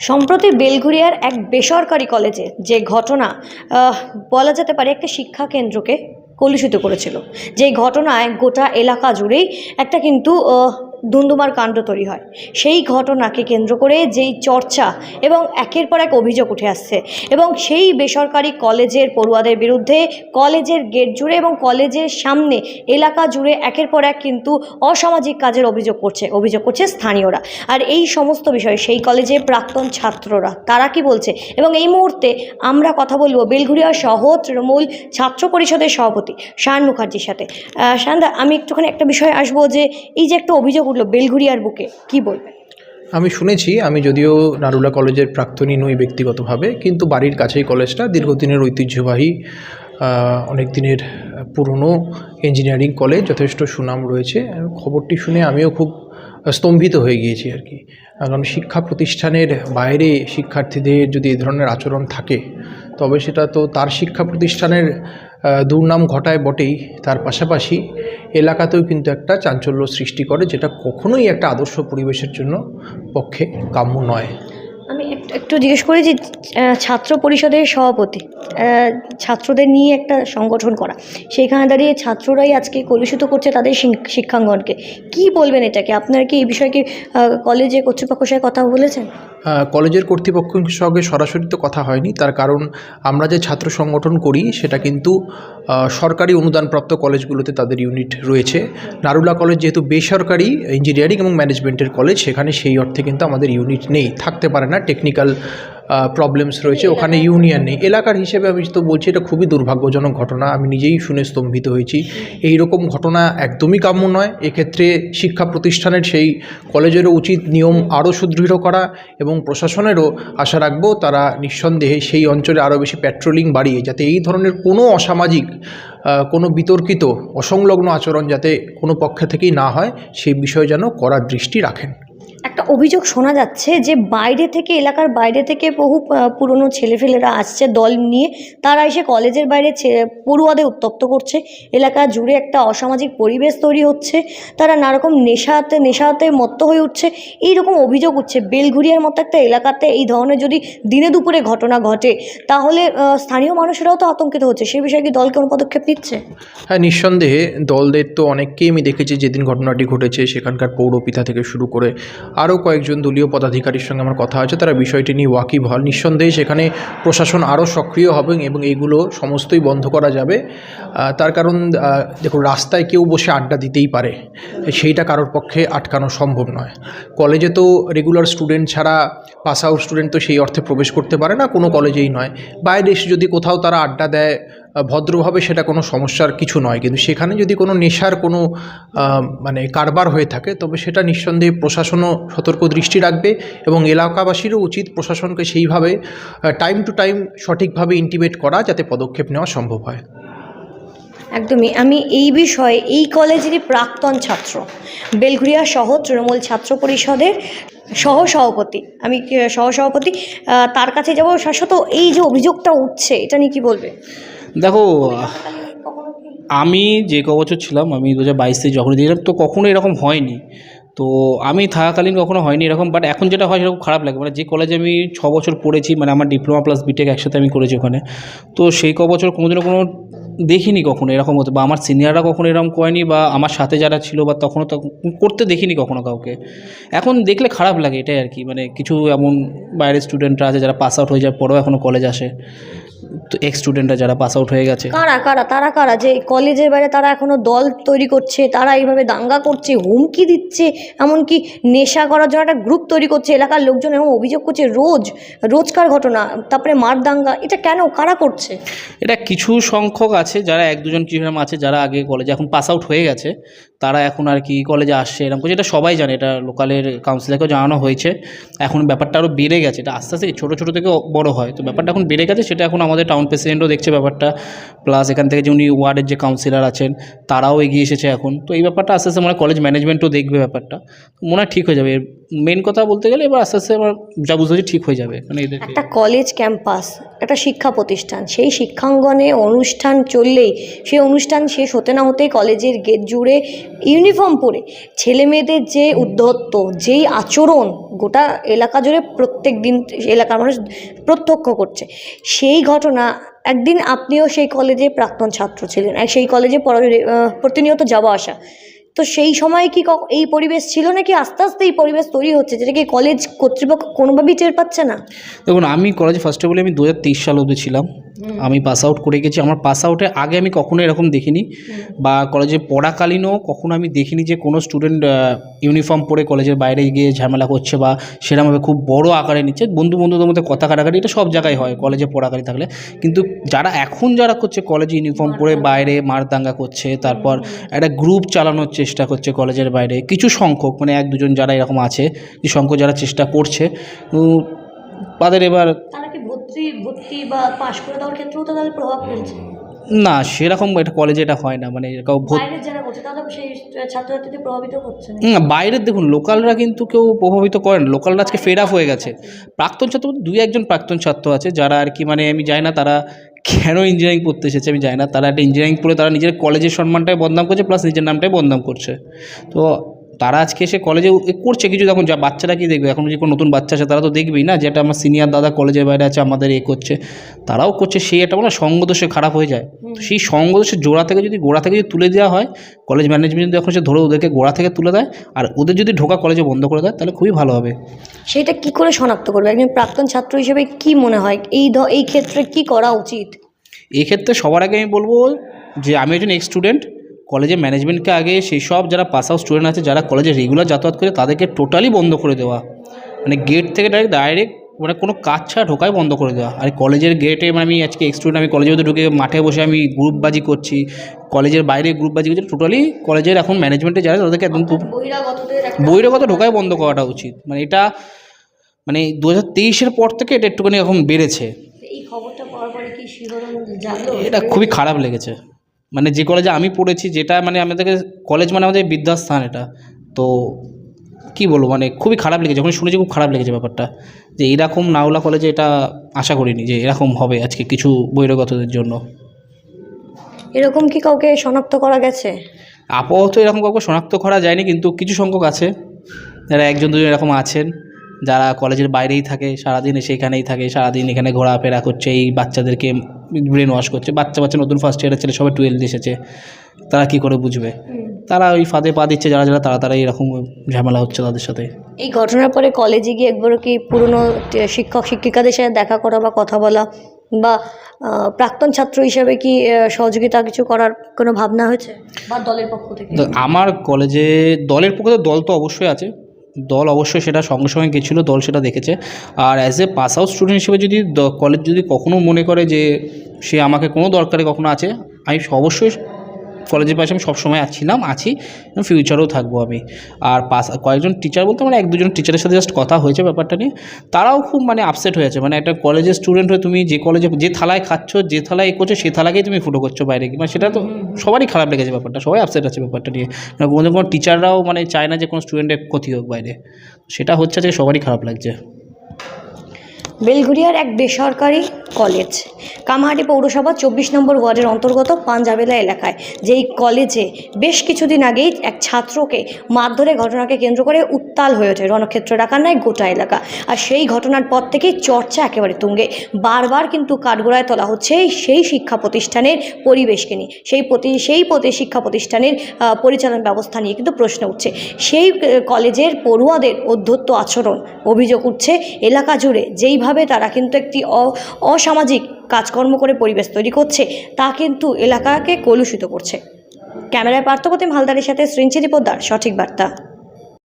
সম্প্রতি বেলঘুরিয়ার এক বেসরকারি কলেজে যে ঘটনা বলা যেতে পারে একটা শিক্ষা কেন্দ্রকে কলুষিত করেছিল। যেই ঘটনায় গোটা এলাকা জুড়েই একটা কিন্তু দুন্দুমার কাণ্ড তৈরি হয়। সেই ঘটনাকে কেন্দ্র করে যেই চর্চা এবং একের পর এক অভিযোগ উঠে আসছে এবং সেই বেসরকারি কলেজের পড়ুয়াদের বিরুদ্ধে কলেজের গেট জুড়ে এবং কলেজের সামনে এলাকা জুড়ে একের পর এক কিন্তু অসামাজিক কাজের অভিযোগ করছে অভিযোগ করছে স্থানীয়রা। আর এই সমস্ত বিষয়ে সেই কলেজের প্রাক্তন ছাত্ররা তারা কি বলছে? এবং এই মুহূর্তে আমরা কথা বলব বেলঘুরিয়া সহ তৃণমূল ছাত্র পরিষদের সভাপতি শায়ন মুখার্জির সাথে। আহ, আমি একটুখানি একটা বিষয় আসব যে এই যে একটা অভিযোগ উঠল বেলঘুরিয়ার বুকে, কি বলবেন? আমি শুনেছি, আমি যদিও নারুলা কলেজের প্রাক্তনী নই ব্যক্তিগতভাবে, কিন্তু বাড়ির কাছেই কলেজটা, দীর্ঘদিনের ঐতিহ্যবাহী অনেক দিনের পুরনো ইঞ্জিনিয়ারিং কলেজ যথেষ্ট সুনাম রয়েছে। খবরটি শুনে আমিও খুব স্তম্ভিত হয়ে গিয়েছি আর কি। কারণ শিক্ষা প্রতিষ্ঠানের বাইরে শিক্ষার্থীদের যদি এই ধরনের আচরণ থাকে, তবে সেটা তো তার শিক্ষা প্রতিষ্ঠানের দুর্নাম ঘটায় বটেই। তার পাশাপাশি এলাকাতেও কিন্তু একটা চাঞ্চল্য সৃষ্টি করে, যেটা কখনোই একটা আদর্শ পরিবেশের জন্য পক্ষে কাম্য নয়। একটু জিজ্ঞেস করি যে ছাত্র পরিষদের সভাপতি ছাত্রদের নিয়ে একটা সংগঠন করা। সেইখানে দাঁড়িয়ে ছাত্ররাই আজকে কলুষিত করছে তাদের শিক- শিক্ষাঙ্গনকে। কি বলবেন এটাকে? আপনারা কি এই বিষয়ে কি কলেজে কর্তৃপক্ষের সাথে কথা বলেছেন? কলেজের কর্তৃপক্ষের সঙ্গে সরাসরি তো কথা হয়নি। তার কারণ আমরা যে ছাত্র সংগঠন করি, সেটা কিন্তু সরকারি অনুদানপ্রাপ্ত কলেজগুলোতে তাদের ইউনিট রয়েছে। নারুলা কলেজ যেহেতু বেসরকারি ইঞ্জিনিয়ারিং এবং ম্যানেজমেন্টের কলেজ, সেখানে সেই অর্থে কিন্তু আমাদের ইউনিট নেই। থাকতে পারে না টেকনিক্যাল প্রবলেমস রয়েছে ওখানে ইউনিয়ন নেই। এলাকার হিসেবে আমি তো বলছি এটা খুবই দুর্ভাগ্যজনক ঘটনা। আমি নিজেই শুনে স্তম্ভিত হয়েছি। এই রকম ঘটনা একদমই কাম্য নয়। এক্ষেত্রে শিক্ষা প্রতিষ্ঠানের সেই কলেজেরও উচিত নিয়ম আরও সুদৃঢ় করা এবং প্রশাসনেরও আশা রাখব তারা নিঃসন্দেহে সেই অঞ্চলে আরও বেশি প্যাট্রোলিং বাড়িয়ে যাতে এই ধরনের কোনো অসামাজিক কোনো বিতর্কিত অসংলগ্ন আচরণ যাতে কোনো পক্ষ থেকেই না হয় সেই বিষয়ে যেন কড়া দৃষ্টি রাখেন। একটা অভিযোগ শোনা যাচ্ছে যে বাইরে থেকে, এলাকার বাইরে থেকে বহু পুরনো ছেলেফেলেরা আসছে দল নিয়ে। তারা এসে কলেজের বাইরে পড়ুয়াদের উত্তপ্ত করছে। এলাকা জুড়ে একটা অসামাজিক পরিবেশ তৈরি হচ্ছে। তারা নানারকম নেশাতে নেশাতে মত্ত হয়ে উঠছে। এইরকম অভিযোগ উঠছে। বেলঘুরিয়ার মতো একটা এলাকাতে এই ধরনের যদি দিনে দুপুরে ঘটনা ঘটে, তাহলে স্থানীয় মানুষেরাও তো আতঙ্কিত হচ্ছে। সে বিষয়ে কি দল কোনো পদক্ষেপ নিচ্ছে? হ্যাঁ নিঃসন্দেহে দলদের তো অনেককেই আমি দেখেছি যেদিন ঘটনাটি ঘটেছে, সেখানকার পৌরপিতা থেকে শুরু করে আরও কয়েকজন দলীয় পদাধিকারীর সঙ্গে আমার কথা আছে তারা বিষয়টি নিয়ে ওয়াকিবহাল নিঃসন্দেহে সেখানে প্রশাসন আরও সক্রিয় হবে এবং এইগুলো সমস্তই বন্ধ করা যাবে। তার কারণ দেখুন, রাস্তায় কেউ বসে আড্ডা দিতেই পারে। সেইটা কারোর পক্ষে আটকানো সম্ভব নয়। কলেজে তো রেগুলার স্টুডেন্ট ছাড়া পাস আউট স্টুডেন্ট তো সেই অর্থে প্রবেশ করতে পারে না, কোনো কলেজেই নয়। বাইরে এসে যদি কোথাও তারা আড্ডা দেয় ভদ্রভাবে সেটা কোনো সমস্যার কিছু নয়। কিন্তু সেখানে যদি কোনো নেশার কোনো মানে কারবার হয়ে থাকে, তবে সেটা নিঃসন্দেহে প্রশাসনও সতর্ক দৃষ্টি রাখবে এবং এলাকাবাসীরও উচিত প্রশাসনকে সেইভাবে টাইম টু টাইম সঠিকভাবে ইন্টিমেট করা যাতে পদক্ষেপ নেওয়া সম্ভব হয়। একদমই। আমি এই বিষয়ে এই কলেজেরই প্রাক্তন ছাত্র, বেলঘুরিয়া সহ তৃণমূল ছাত্র পরিষদের সহ সভাপতি। আমি সহ সভাপতি? তার কাছে যাব। শাশ্বত এই যে অভিযোগটা উঠছে, এটা নিয়ে কি বলবে? দেখো, আমি যে ক বছর ছিলাম, আমি দু হাজার বাইশে যখন দিয়েছিলাম তো কখনো এরকম হয়নি। তো আমি থাকাকালীন কখনো হয়নি এরকম বাট এখন যেটা হয় সেরকম খারাপ লাগে। মানে যে কলেজে আমি ছ বছর পড়েছি মানে আমার ডিপ্লোমা প্লাস বিটেক একসাথে আমি করেছি ওখানে, তো সেই ক বছর কোনোদিনও কোনো দেখিনি কখনো এরকম হতে বা আমার সিনিয়ররা কখনো এরকম করেনি বা আমার সাথে যারা ছিল বা তখনও তখন করতে দেখিনি কখনো কাউকে। এখন দেখলে খারাপ লাগে এটাই আর কি মানে কিছু এমন বাইরের স্টুডেন্টরা আছে যারা পাস আউট হয়ে যাওয়ার পরেও এখনও কলেজ আসে। তো এক্স স্টুডেন্টরা যারা পাস আউট হয়ে গেছে। কারা কারা তারা কারা? যে কলেজের বাইরে তারা এখনও দল তৈরি করছে তারা এইভাবে দাঙ্গা করছে হুমকি দিচ্ছে এমনকি নেশা করার জন্য একটা গ্রুপ তৈরি করছে এলাকার লোকজন এবং অভিযোগ করছে রোজ রোজকার ঘটনা তারপরে মার দাঙ্গা এটা কেন কারা করছে? এটা কিছু সংখ্যক আছে যারা এক দুজন কীরকম আছে যারা আগে কলেজে এখন পাস আউট হয়ে গেছে তারা এখন আর কি কলেজে আসছে, এরকম করছে এটা সবাই জানে, এটা লোকালের কাউন্সিলরকেও জানানো হয়েছে। এখন ব্যাপারটা আরও বেড়ে গেছে। এটা আস্তে আস্তে ছোটো ছোটো থেকে বড় হয়। তো ব্যাপারটা এখন বেড়ে গেছে, সেটা এখন আমাদের টাউন প্রেসিডেন্টও দেখছে ব্যাপারটা। প্লাস এখান থেকে যে উনি ওয়ার্ডের যে কাউন্সিলর আছেন, তারাও এগিয়ে এসেছে এখন। তো এই ব্যাপারটা আস্তে আস্তে মনে কলেজ ম্যানেজমেন্টও দেখবে ব্যাপারটা। মনে হয় ঠিক হয়ে যাবে। মেন কথা বলতে গেলে এবার আস্তে আস্তে আমার যা বুঝতে ঠিক হয়ে যাবে। মানে একটা কলেজ ক্যাম্পাস একটা শিক্ষা প্রতিষ্ঠান, সেই শিক্ষাঙ্গনে অনুষ্ঠান চললেই, সেই অনুষ্ঠান শেষ হতে না হতেই কলেজের গেট জুড়ে ইউনিফর্ম পরে ছেলে মেয়েদের যে উদ্ধত্ত, যেই আচরণ গোটা এলাকা জুড়ে প্রত্যেক দিন এলাকার মানুষ প্রত্যক্ষ করছে, সেই ঘটনা একদিন আপনিও সেই কলেজে প্রাক্তন ছাত্র ছিলেন সেই কলেজে প্রতিনিয়ত যাওয়া আসা। তো সেই সময় কি এই পরিবেশ ছিল নাকি আস্তে আস্তে এই পরিবেশ তৈরি হচ্ছে যেটা কি কলেজ কর্তৃপক্ষ কোনোভাবেই টের পাচ্ছে না? দেখুন, আমি কলেজে ফার্স্টে বলে আমি দু হাজার তেইশ সাল অবধি ছিলাম। আমি পাস আউট করে গেছি। আমার পাস আউটের আগে আমি কখনো এরকম দেখিনি। বা কলেজে পড়াকালীনও কখনো আমি দেখিনি যে কোনো স্টুডেন্ট ইউনিফর্ম পরে কলেজের বাইরে গিয়ে ঝামেলা করছে বা সেরকমভাবে খুব বড় আকারে নিচ্ছে। বন্ধু বন্ধুদের মধ্যে কথা কাটাকাটি এটা সব জায়গায় হয় কলেজে পড়াকালীন থাকলে। কিন্তু যারা এখন যারা করছে কলেজে ইউনিফর্ম পরে বাইরে মারদাঙ্গা করছে তারপর একটা গ্রুপ চালানোর চেষ্টা করছে কলেজের বাইরে। কিছু সংখ্যক মানে এক দুজন যারা এরকম আছে কিছু সংখ্যক যারা চেষ্টা করছে তাদের এবার ভর্তি ভর্তি বা পাশ করে দেওয়ার ক্ষেত্রেও তো তাদের প্রভাব ফেলছে। না সেরকম এটা কলেজে এটা হয় না মানে কাউ ভর্তি বাইরের যারা করছে সেই ছাত্রছাত্রীদের প্রভাবিত করছে না। বাইরের দেখুন লোকালরা কিন্তু কেউ প্রভাবিত করেন লোকালরা আজকে ফেড আপ হয়ে গেছে। প্রাক্তন ছাত্র দুই একজন প্রাক্তন ছাত্র আছে যারা আর কি মানে আমি জানি না তারা কেন ইঞ্জিনিয়ারিং পড়তে এসেছে আমি জানি না। তারা একটা ইঞ্জিনিয়ারিং পড়ে তারা নিজের কলেজের সম্মানটাই বদনাম করছে প্লাস নিজের নামটাই বদনাম করছে। তো তারা আজকে এসে কলেজে করছে কিছু। দেখুন যা বাচ্চারা কি দেখবে? এখন যে কোনো নতুন বাচ্চা আছে তারা তো দেখবেই না যেটা আমার সিনিয়র দাদা কলেজের বাইরে আছে আমাদের এ করছে। তারাও করছে সেই একটা মানে সঙ্গদোষে খারাপ হয়ে যায়। সেই সঙ্গদোষের জোড়া থেকে যদি গোড়া থেকে যদি তুলে দেওয়া হয় কলেজ ম্যানেজমেন্ট যদি এখন সে ধরে ওদেরকে গোড়া থেকে তুলে দেয় আর ওদের যদি ঢোকা কলেজে বন্ধ করে দেয় তাহলে খুবই ভালো হবে। সেটা কি করে শনাক্ত করবে? একজন প্রাক্তন ছাত্র হিসেবে কি মনে হয়? এই এই ক্ষেত্রে কি করা উচিত? এক্ষেত্রে সবার আগে আমি বলব যে আমি একজন এক্স স্টুডেন্ট কলেজের ম্যানেজমেন্টকে আগে সেই সব যারা পাস আউট স্টুডেন্ট আছে যারা কলেজে রেগুলার যাতায়াত করে তাদেরকে টোটালি বন্ধ করে দেওয়া। মানে গেট থেকে ডাইরেক্ট ডাইরেক্ট মানে কোনো কাজ ছাড়া ঢোকাই বন্ধ করে দেওয়া। আর কলেজের গেটে মানে আমি আজকে স্টুডেন্ট আমি মধ্যে ঢুকে মাঠে বসে আমি গ্রুপবাজি করছি কলেজের বাইরে গ্রুপবাজি করছি টোটালি কলেজের এখন ম্যানেজমেন্টে যারা তাদেরকে একদম খুব বহিরাগত ঢোকাই বন্ধ করাটা উচিত। মানে এটা মানে দু হাজার তেইশের পর থেকে এটা একটুখানি এখন বেড়েছে। এই খবরটা পাওয়ার পরে কি শিহরণ এটা খুবই খারাপ লেগেছে। মানে যে কলেজে আমি পড়েছি যেটা মানে আমাদেরকে কলেজ মানে আমাদের বিদ্যাস্থান এটা। তো কি বলব মানে খুবই খারাপ লেগেছে। যখন শুনেছি খুব খারাপ লেগেছে ব্যাপারটা। যে এরকম নাওলা কলেজে এটা আশা করিনি যে এরকম হবে আজকে কিছু বহিরাগতদের জন্য। এরকম কি কাউকে শনাক্ত করা গেছে? আপাতত এরকম কাউকে শনাক্ত করা যায়নি কিন্তু কিছু সংখ্যক আছে। যারা একজন দুজন এরকম আছেন। যারা কলেজের বাইরেই থাকে সারাদিন সেখানেই থাকে সারাদিন এখানে ঘোরাফেরা করছে এই বাচ্চাদেরকে ব্রেন ওয়াশ করছে। বাচ্চা বাচ্চা নতুন ফার্স্ট ইয়ারের ছেলে সবাই টুয়েলভ এসেছে। তারা কি করে বুঝবে? তারা ওই ফাঁদে পা দিচ্ছে যারা যারা তারা তারা এরকম ঝামেলা হচ্ছে তাদের সাথে। এই ঘটনার পরে কলেজে গিয়ে একবারও কি পুরনো শিক্ষক শিক্ষিকাদের সাথে দেখা করা বা কথা বলা বা প্রাক্তন ছাত্র হিসেবে কি সহযোগিতা কিছু করার কোনো ভাবনা হয়েছে? বা দলের পক্ষ থেকে? আমার কলেজে দলের পক্ষে দল তো অবশ্যই আছে। দল অবশ্যই সেটা সঙ্গে সঙ্গে গেছিল, দল সেটা দেখেছে। আর as a pass out student হিসেবে যদি কলেজ যদি কখনও মনে করে যে সে আমাকে কোনো দরকারে কখনো আছে, আমি অবশ্যই কলেজের পাশে আমি সবসময় ছিলাম আছি ফিউচারেও থাকব আমি। আর পাস কয়েকজন টিচার বলতে মানে এক দুজন টিচারের সাথে জাস্ট কথা হয়েছে ব্যাপারটা নিয়ে। তারাও খুব মানে আপসেট হয়েছে মানে একটা কলেজের স্টুডেন্ট হয়ে তুমি যে কলেজে যে থালায় খাচ্ছ, যে থালায় এ করছ, সে থালাকেই তুমি ফুটো করছ বাইরে গিয়ে। মানে সেটা তো সবারই খারাপ লেগেছে ব্যাপারটা, সবাই আপসেট আছে ব্যাপারটা নিয়ে। মানে কোনো কোনো টিচাররাও মানে চায় না যে কোনো স্টুডেন্টের ক্ষতি হোক বাইরে। সেটা হচ্ছে যে সবারই খারাপ লাগছে। বেলঘুরিয়ার এক বেসরকারি কলেজ। কামাহাটি পৌরসভা চব্বিশ নম্বর ওয়ার্ডের অন্তর্গত পাঞ্জাবেলা এলাকায়। যেই কলেজে বেশ কিছুদিন আগেই এক ছাত্রকে মারধরের ঘটনাকে কেন্দ্র করে উত্তাল হয়ে ওঠে রণক্ষেত্র এলাকার নয় গোটা এলাকা। আর সেই ঘটনার পর থেকেই চর্চা একেবারে তুঙ্গে। বারবার কিন্তু কাঠগোড়ায় তোলা হচ্ছে সেই শিক্ষা প্রতিষ্ঠানের পরিবেশকে নিয়ে। সেই প্রতি সেই প্রতি, শিক্ষা প্রতিষ্ঠানের পরিচালন ব্যবস্থা নিয়ে কিন্তু প্রশ্ন উঠছে। সেই কলেজের পড়ুয়াদের অধ্যত্ত আচরণ, অভিযোগ উঠছে এলাকা জুড়ে। যেইভাবে তারা কিন্তু একটি অসামাজিক কাজকর্ম করে পরিবেশ তৈরি করছে, তা কিন্তু এলাকাকে কলুষিত করছে। ক্যামেরায় পার্থপ্রতিম হালদারের সাথে শ্রীঞ্চিরি পোদ্দার সঠিক বার্তা।